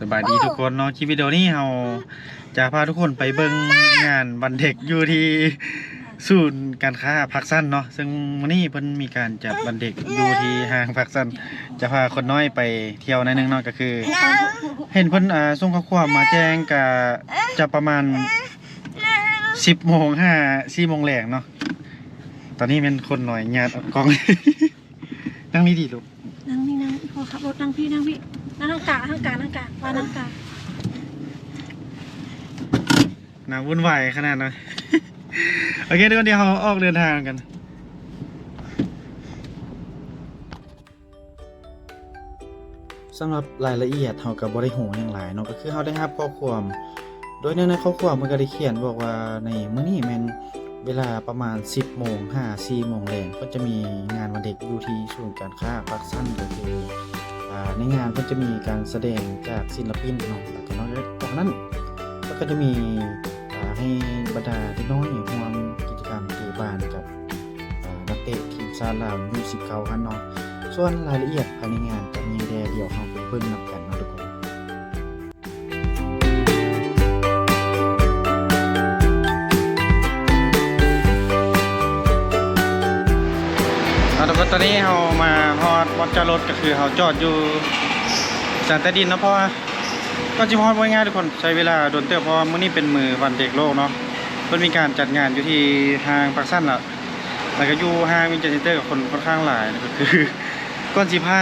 สบายดีทุกคนเนาะคลิปวิดีโอนี้เราจะพาทุกคนไปเบิ่งงานวันเด็กอยู่ที่ศูนย์การค้าพักสั้นเนาะซึ่งวันนี้เพิ่นมีการจัดวันเด็กอยู่ที่ห้างพักสั้นจะพาคนน้อยไปเที่ยวในอยหนึงเนาะก็คือ เห็นเพิ่นอ่าส่งข้อความมาแจ้งก็จะประมาณ10โมง5 4โมงแรงเนาะตอนนี้เป็นคนหน่อยญาติเอากล้อง นั่งนี่ดีลูกนั่งนี่นั่งพอขับรถนั่งพี่นั่งพี่ นั่งทางกลางทางกลางทางกลางว่านั่งกลางน่าวุ่นวายขนาดนั้น โอเคทุกคนเดี๋ยวเราออกเดินทางกันสำหรับรายละเอียดเรากับบริหูอย่างหลายเนาะก็คือเราได้รับข้อความ โดยในในข้อความมันก็ได้เขียนบอกว่าในมื้อนี้แม่นเวลาประมาณ 10โมง5 4โมงแรงก็จะมีงานวันเด็กอยู่ที่ศูนย์การค้าปักสั้นก็คืออ่ ในงานก็จะมีการแสดงจากศิลปินเนาะแล้วก็นอกจากนั้นก็จะมีให้บรรดาที่น้อยร่วมกิจกรรมที่บ้านกับนักเตะทีมชาติลาวยู19คันเนาะส่วนรายละเอียดภายในงานจะมีแดเดียวเราไปเบิ่งนำกันเนาะ ตอนนี้เรามาฮอดวัดจรถก็คือเราจอดอยู่สานใต้ดินนะเพราะว่าก็จิฮอดบ่ง่ายทุกคนใช้เวลาโดนเติบเพราะมื้อนี้เป็นมือวันเด็กโลกเนาะเพิ่นมีการจัดงานอยู่ที่ห้างปักสั้นล่ะแล้วก็อยู่ห้างวินเจอร์เซ็นเตอร์กับคนค่อนข้างหลายก็คือก่อนสิพา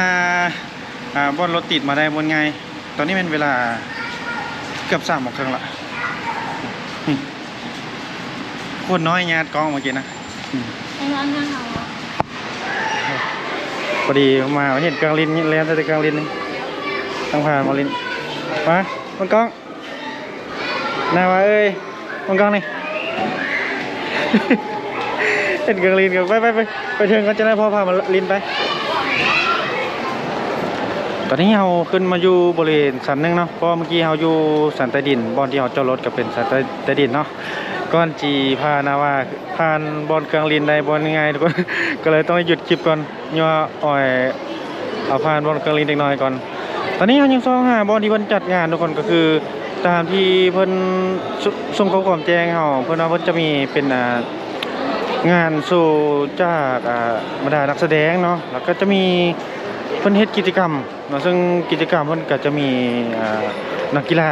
อ่าบอนรถติดมาได้บ่ง่ายตอนนี้เป็นเวลาเกือบ3:00นละอืมคนน้อยญาติกองเมื่อกี้นะ ไอ้ร้านนั่งเอา อดีมาเห็นกลางลินนี่เรียนแต่กลางลินนี่ต้องผ่านมาลินมามังกล้องนาวาเอ้ยมังกล้องนี่เห็นกลางลินกันไปไปไปไปเชิญกันจะได้พ่อพามาลินไป ตอนนี้เราขึ้นมาอยู่บริเวณสันหนึงเนาะเพราะเมื่อกี้เราอยู่สันใต้ดินบอนที่เราจอดรถก็เป็นสันใต้ดินเนาะ ก่อนจีพานาวาผ่านบอนกลางลินได้บอนยังไงทุกคนก็เลยต้องหยุดคลิปก่อนย่ออ่อยเอาผ่านบอลกลางลินเล็กน้อยก่อน ตอนนี้เรายังซ้อหาบอลที่เพิ่นจัดงานทุกคนก็คือตามที่เพิ่นส่งข้อความแจ้งเฮาเพิ่นว่าเพิ่นจะมีเป็นงานโชว์จากอ่าบรรดานักแสดงเนาะแล้วก็จะมีเพิ่นเฮ็ดกิจกรรมเนาะซึ่งกิจกรรมเพิ่นก็จะมีอ่านักกีฬา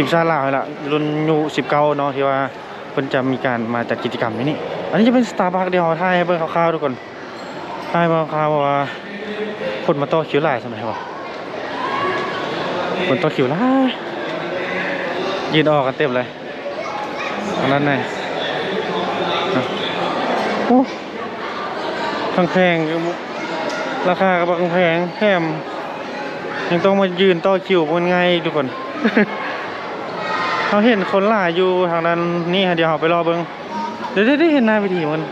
ทีมชาติลาวนี่ล่ะรุ่นอายุ19เนาะที่ว่าเพิ่นจะมีการมาจัดกิจกรรมนี้นี่อันนี้จะเป็นสตาร์บัคเดียวถ่ายเบิ่งคร่าวๆทุกคนถ่ายมาคร่าวๆว่าคนมาต่อคิวหลายสมัยวะคนต่อคิวหลายยืนออกกันเต็มเลยตรงนั้นไงนโอ้ทั้งแพงราคาก็บางแพงแถมยังต้องมายืนต่อคิวบนไงทุกคน เขาเห็นคนหลายอยู่ทางนั้นนี่ฮะเดี๋ยวเราไปรอเบิงเดี๋ยวได้เห็นหน้าเวิธีมัน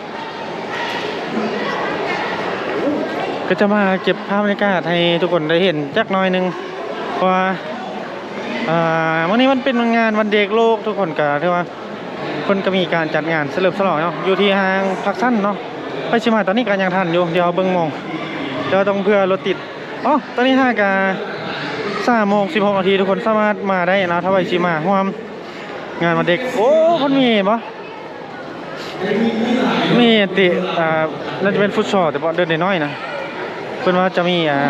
ก็จะมาเก็บภาพบรรยากาศให้ทุกคนได้เห็นจักหน้อยหนึงเพราะว่าวันนี้มันเป็นงานวันเด็กโลกทุกคนก็ที่ว่าคนก็มีการจัดงานเฉลิมฉลองเนาะอยู่ที่ห้างพักสั้นเนาะไปชิมาตอนนี้การยังทันอยู่เดี๋ยวเบิ่งโมงเดี๋ยวต้องเพื่อรถติดอ๋อตอนนี้ห้ากาสามโมงสิบหกนาทีทุกคนสามารถมาได้นะถ้าไปชิมาร่วม งานวันเด็ก โอ้คนมีปะมีติอ่าน่าจะเป็นฟุตซอลแต่ว่าเดินได้น้อยนะเพิ่นว่าจะมีอ่า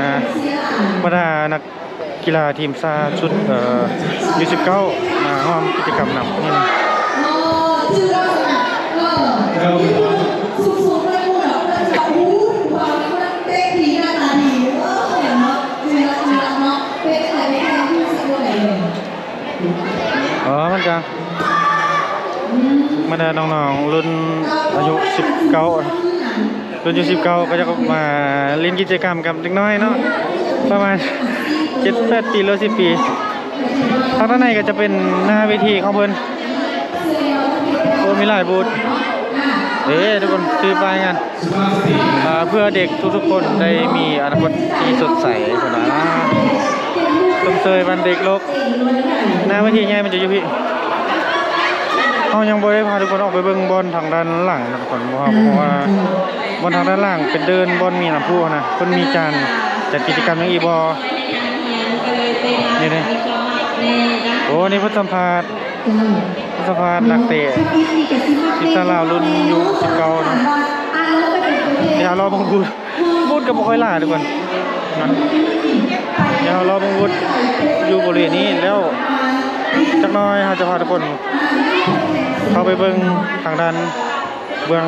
บรรดานักกีฬาทีมชาติชุดเอ่อยูสิบเก้ามาร่วมกิจกรรมนำนี่นะ อ๋อมันจะบรรดาน้องๆรุ่นอายุสิบเก้ารุ่นอายุสิบเก้าก็จะมาเล่นกิจกรรมกับเด็กน้อยเนาะประมาณเจ็ดแปดปีหรือสิบปีทางด้านในก็จะเป็นหน้าเวทีของเพิ่นโอ้มีหลายบูธเอ้ทุกคนซื้อไปกันเพื่อเด็กทุกๆคนได้มีอนาคตที่สดใสคนละ ตมเตยวันเด็กโลกหน้าเวิธีใหญ่มันจะอยู่พี่เขายังบ่ได้พาทุกคนออกไปเบิ่งบอลทางด้านหลังนะทุกคนเพราะว่าบอลทางด้านหลังเป็นเดินบอลมีน้ำพุนะเพิ่นมีการจัดกิจกรรมอย่างอีบ่ก็เลยเต้นนี่นี่โอ้นี่พิ่นสัมภาษณ์พิ่นสัมภาษณ์นักเตะทีมชาติลาวรุ่นยุค19เนอะเดี๋ยวรอบังบูดบูดกับบ่ค่อยล่าทุกคน นะเดี๋ยวรอบังบูดอยู่บริเวณนี้แล้วจักหน้อยเราจะพาทุกคน เข้าไปเบิ่งทางด้านเบื้อง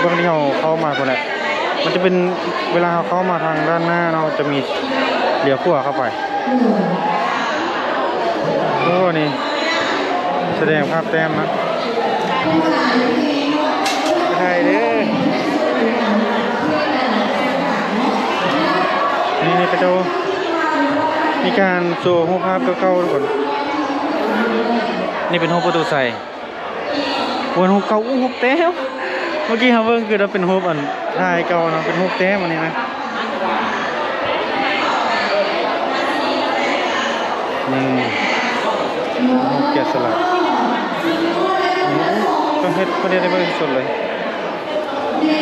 เบื้องที่เราเข้ามาคนแหละมันจะเป็นเวลาเราเข้ามาทางด้านหน้าเราจะมีเลี้ยวขวาเข้าไปโอ้นี่แสดงภาพแต้มนะไทยเด้อ นี่นี่กระมีการโชว์รูปภาพเก่าๆทุกคนนี่เป็นรูปประตูใส่วนรูเก่าอู้รูปแต้มเมื่อกี้เขาเบิ่งคือเราเป็นรูปอันถ่ายเก่าเนาะเป็นรูปแต้มอันนี้นะนี่แกะสลักนี่ต้องเฮ็ดประเด็นได้บริสุทธิ์เลย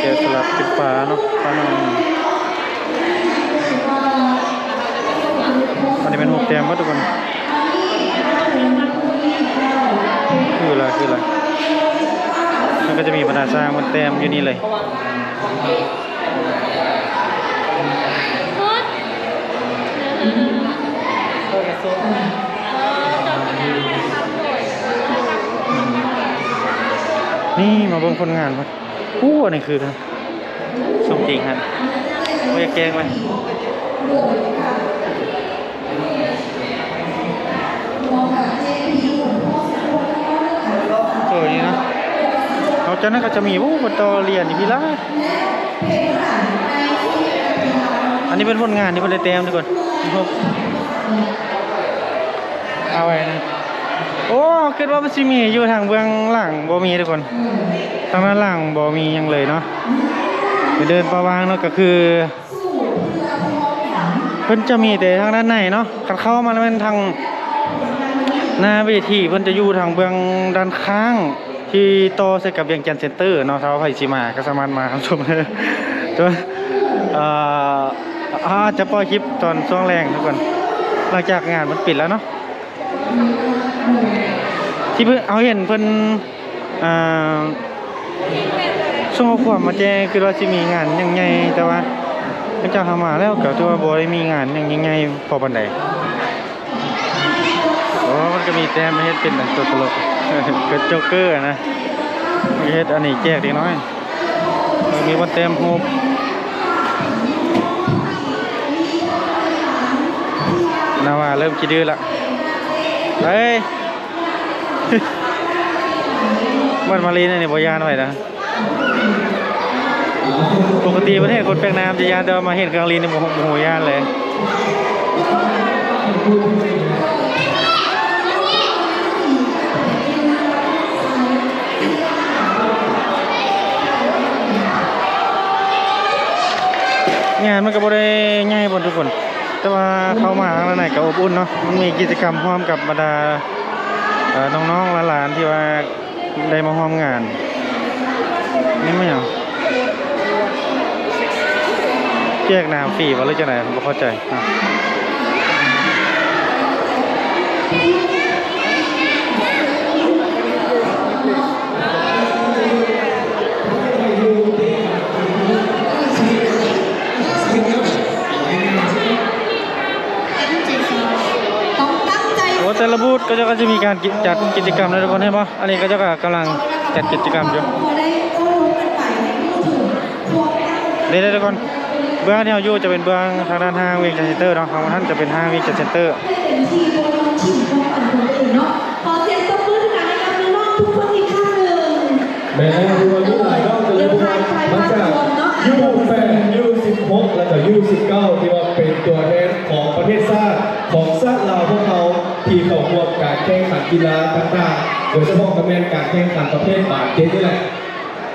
แกะสลักเป็นปลาเนาะปลาหนองอันนี้ เป็นรูปแต้มวัดทุกคนคืออะไรคืออะไรมันก็จะมีบรรดาสร้างมันเต็มอยู่นี่เลยนี่มาเบิ่งคนงานมาอู้อันนี้คือครับสมจริงฮะไม่อยากแกล้งไหม เขาจานั้นก็จะมีวู้บนตอเรียนอีกพี่ละอันนี้เป็นผลงานที่เพิ่นเต็มทุกคนครับเอาไว้นะโอ้คิดว่ามันสิมีอยู่ทางเบื้องหลังบ่มีทุกคนทางด้านหลังบ่มียังเลยเนาะไปเดินประวางเนาะก็คือเพิ่นจะมีแต่ทางด้านในเนาะคันเข้ามาแล้วมันทางหน้าเวทีเพิ่นจะอยู่ทางเบื้องด้านข้าง ที่โต่อใส่กับเวียงจันเซ็นเตอร์เนาะถ้าวาไผสิมาก็สามารถมาครับชมเลยตัวเอ่ออาจะปล่อยคลิปตอนช่วงแรงทุกคนหลังจากงานมันปิดแล้วเนาะที่เพิ่นเอาเห็นเพิ่นอ่าช่วงข้อความมาแจ้งคือว่าสิมีงานยังไงแต่ว่าพระเจ้าทำมาแล้วก็ถือว่าบ่ได้มีงานยังไงพอปานใดโอ้มันก็มีแต้มให้เฮ็ดเป็นอันตัวตลก ก็โจ๊กเกอร์นะมันก็เฮ็ดอันนี้แจกด็กน้อยมีวันแต้มรูปนาว่าเริ่มคิดดื้อละเฮ้ยมันมาลีนนี่บยานไว้นะ ปกติประเทศคนแปลกน้ำจะยานแต่ว่ามาเห็นกลางลีนในหมู่หมู่ยานเลย งานมันก็บ่ได้ง่ายบนทุกคน แต่ว่าเข้ามาทางด้านไหนก็อบอุ่นเนาะมันมีกิจกรรมพร้อมกับบรรดาน้องๆหลานๆที่ว่าได้มาร่วมงาน นี่ไม่เอาแยกน้ำฟรีว่าหรือจะไหนผมบ่เข้าใจอะโอ้แต่ ละบูธก็จะก็จะมีการจัดกิจกรรมนะทุกคนให้ป่ะอันนี้ก็จะกำลังจัดกิจกรรมอยู่เดี๋ยวๆทุกคนเบื้องที่เราอยู่จะเป็นเบื้องทางด้านห้างวียงจันทร์เซ็นเตอร์เนาะของท่านจะเป็นห้างวียงจันทร์เซ็นเตอร์ขอเสียงตบมือให้กับน้องๆทุกคนอีกครั้งหนึ่งแม้ทุกวันนี้หลายรอบจะเลยพวกเรามาจากยูแปดยูสิบหกแล้วก็ยูสิบเก้าที่ว่า เป็นตัวแทนของประเทศชาติของชาติลาวพวกเราที่เข้าร่วมการแข่งขันกีฬาต่างๆโดยเฉพาะกับแมนการแข่งขันประเภทบาสเกตนี่แหละ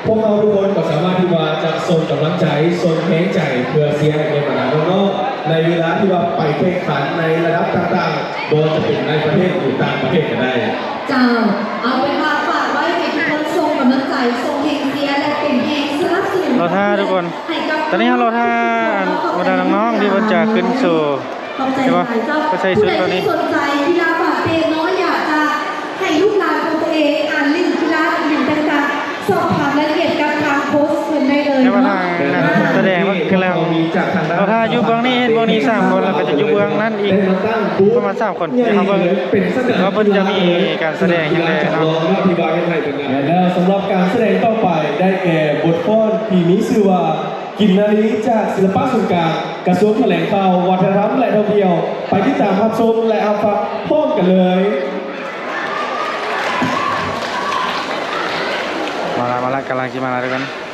พวกเราทุกคนก็สามารถที่ว่าจะส่งกำลังใจส่งแรงใจเพื่อเสียให้ในบรรดาน้องๆในเวลาที่ว่าไปแข่งขันในระดับต่างๆโดยจะเป็นในประเทศหรือต่างประเทศก็ได้ เจ้าเอาเป็นว่าฝากไว้ให้ทุกคนส่งกำลังใจส่งเพลงเสียและเป็นเพลงสนับสนุนเราท่าทุกคนให้กับ ตอนนี้เราท่าบรรดาน้องๆที่มันจะขึ้นสู่ขอเอาใจใช่ปะใส่เจ้าก็ใช้ชุดตัวนี้ผู้ใที่สนใจกีฬาบาดเจ็บเนาะอยากจะให้ลูกหลานของตัวเองอ่านลิงก์กีฬาลิงก์ต่างๆสอบถามรายละเอียดกับทางโค้ชเพื่อนได้เลยใช่ว่าเนาะทางนั้นแสดงว่าคือแล้วมีจากทางด้านเราถ้าอยู่เบื้องนี้เห็นเบื้องนี้สามคนแล้วก็จะอยู่เบื้องนั้นอีกประมาณสามคนที่เขาเบิ่งเป็นสนามแล้วเพิ่นจะมีการแสดงอย่างไรเนาะจำลองว่าที่บ้านให้ไทยเป็นไงแล้วสำหรับการแสดงต่อไปได้แก่บทฟ้อนที่มีชื่อว่า กินนารีจากศิลปะส่วนกลางกระทรวงแถลงข่าววัฒนธรรมและท่องเที่ยว ไปที่ตามรับชมและเอาฟังพร้อมกันเลยมาละมาละกำลังจะมาละด้วยกัน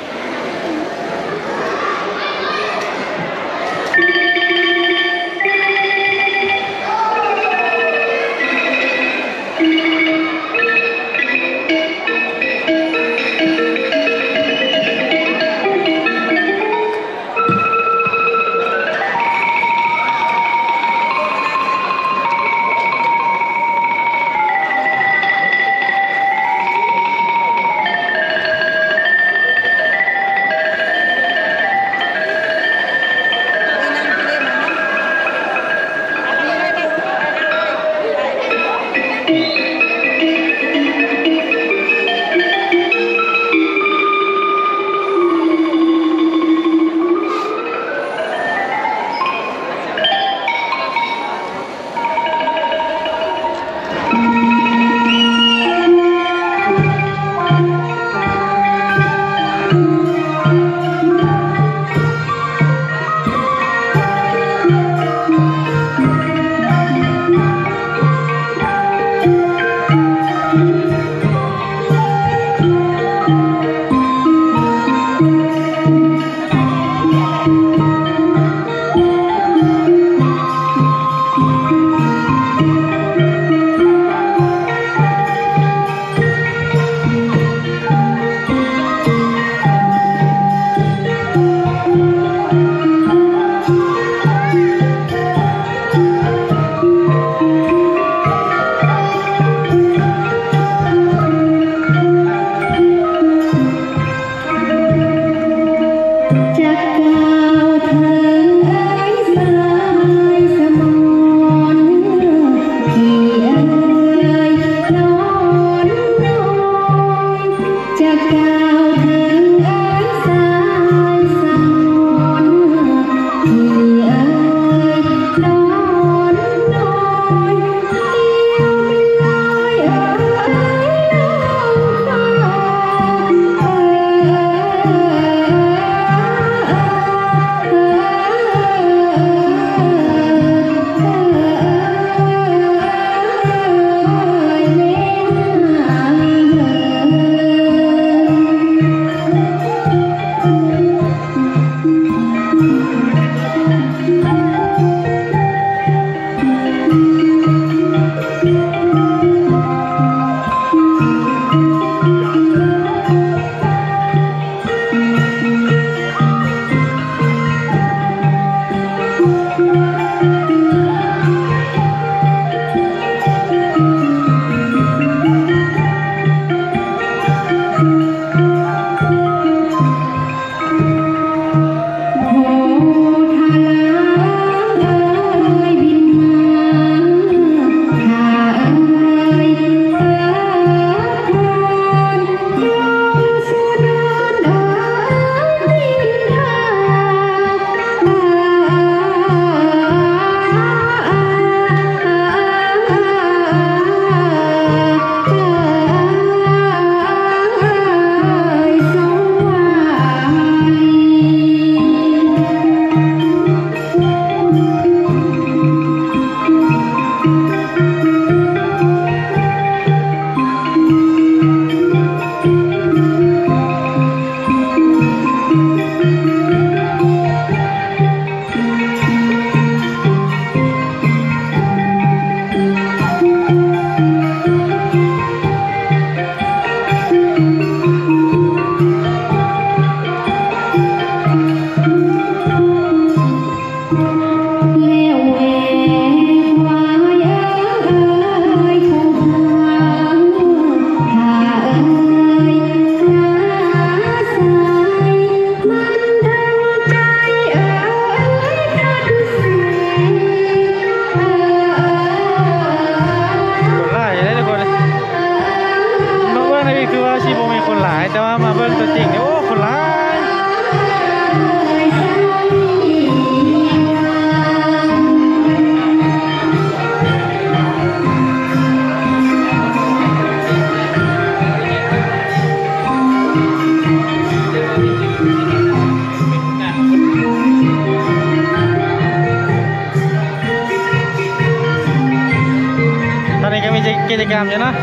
มีกิจกรรมอยู่นะ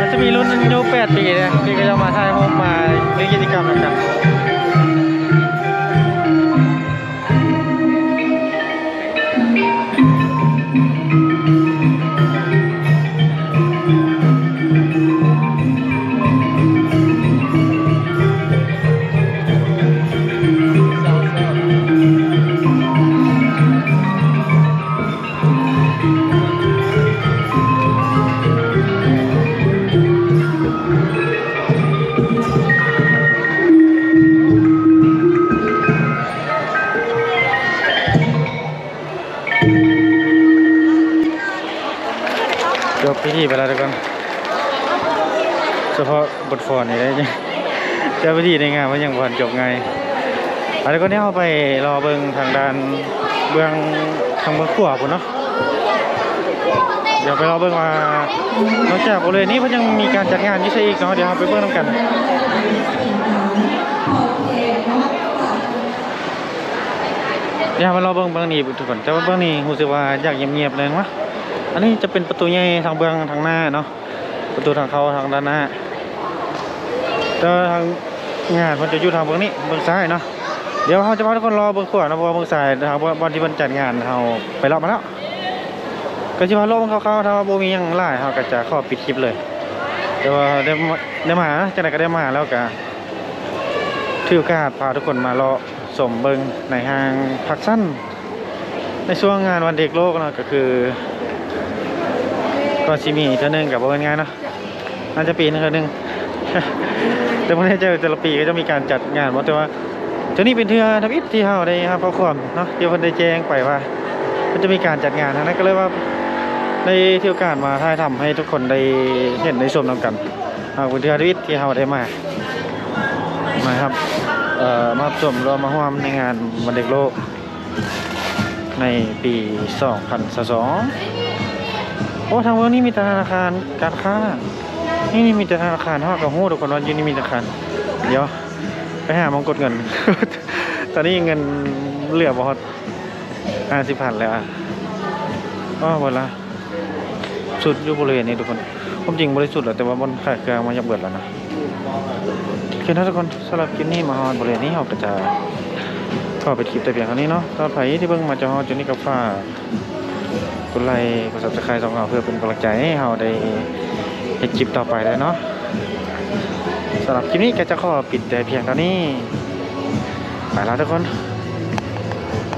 มันจะมีรุ่นอายุ8ปีเนี่ยที่ก็จะมาถ่ายรูปมาเล่นกิจกรรมกัน จบพิธีไปแล้วทุกคนเฉพาะบทฟอนนี่ได้ยังเจ้าพิธีในงานมันยังวันจบไงอันนี้ก็เนี่ยเอาไปรอเบิ่งทางด้านเบื้องทางเบื้องขวาพุ่นเนาะเดี๋ยวไปรอเบิ่งว่านอกจากบริเวณนี้เพิ่นยังมีการจัดงานยี่ใช่อีกเนาะเดี๋ยวเราไปเบิ่งน้ำกันเดี๋ยวมารอเบื้องเบื้องนี้ทุกคนแต่ว่าเบื้องนี้รู้สึกว่าอยากเงียบๆเลยวะ อันนี้จะเป็นประตูใหญ่ทางเบื้องทางหน้าเนาะประตูทางเข้าทางด้านหน้าแต่ทางงานมันจะอยู่ทางเบื้องนี้เบื้องซ้ายเนาะเดี๋ยวเขาจะพาทุกคนรอเบื้องขวานะเพราะเบื้องซ้ายทางบอนที่มันจัดงานเราไปรอบมาแล้วก็จะพาโลกมันเข้าๆถ้าว่าโบมียังไล่เขาก็จะข้อปิดคลิปเลยแต่ว่าได้มาได้มานะจังไหนก็ได้มาแล้วก็ถือโอกาสพาทุกคนมารอสมเบิงในห้างพักสั้น ในช่วงงานวันเด็กโลกเนาะก็คือ ก็ชิมีเท่านึงกับวันงานเนาะน่าจะปีนึงเท่านึงแต่ไม่แน่ใจว่าแต่ละปีก็จะมีการจัดงานว่าแต่ว่าเจ้านี่เป็นเทือทวิตที่เฮาได้ครับข้อความเนาะเดี๋ยวเพิ่นได้แจ้งไปว่ามันจะมีการจัดงานนั้นก็เลยว่าได้ที่โอกาสมาถ่ายทำให้ทุกคนได้เห็นได้ชมนำกันเอาเป็นเทือทวิตที่เฮาได้มามาครับเอ่อมาชมรวมมาร่วมในงานวันเด็กโลกในปี 2022 โอ้ทางเมืองนี้มีธนาคารการค้า นี่นี่มีธนาคารท่ากับหู้ทุกคนว่ายู่นี่มีธนาคาร เดี๋ยว ไปหามองกดเงิน ตอนนี้เงินเหลือบ่ฮอดห้าสิบพันแล้วอะก็หมดละสุดอยู่บริเวณนี้ทุกคนความจริงบริสุทธิ์แหละแต่ว่ามันขายเครื่องมันยังเบิดแล้วนะโอเคนะทุกคนสำหรับคลิปนี้มาฮอนบริเวณนี้เราก็จะขอไปคลิปแต่เพียงเท่านี้เนาะตอนไผที่เพิ่งมาจะฮอนจุนี้กับฟ้า กดไลค์กดซับสไครต์สองเราเพื่อเป็นกำลังใจให้เราได้เห็นคลิปต่อไปได้เนาะสำหรับคลิปนี้แกจะขอปิดแต่เพียงเท่านี้ไปแล้วทุกคน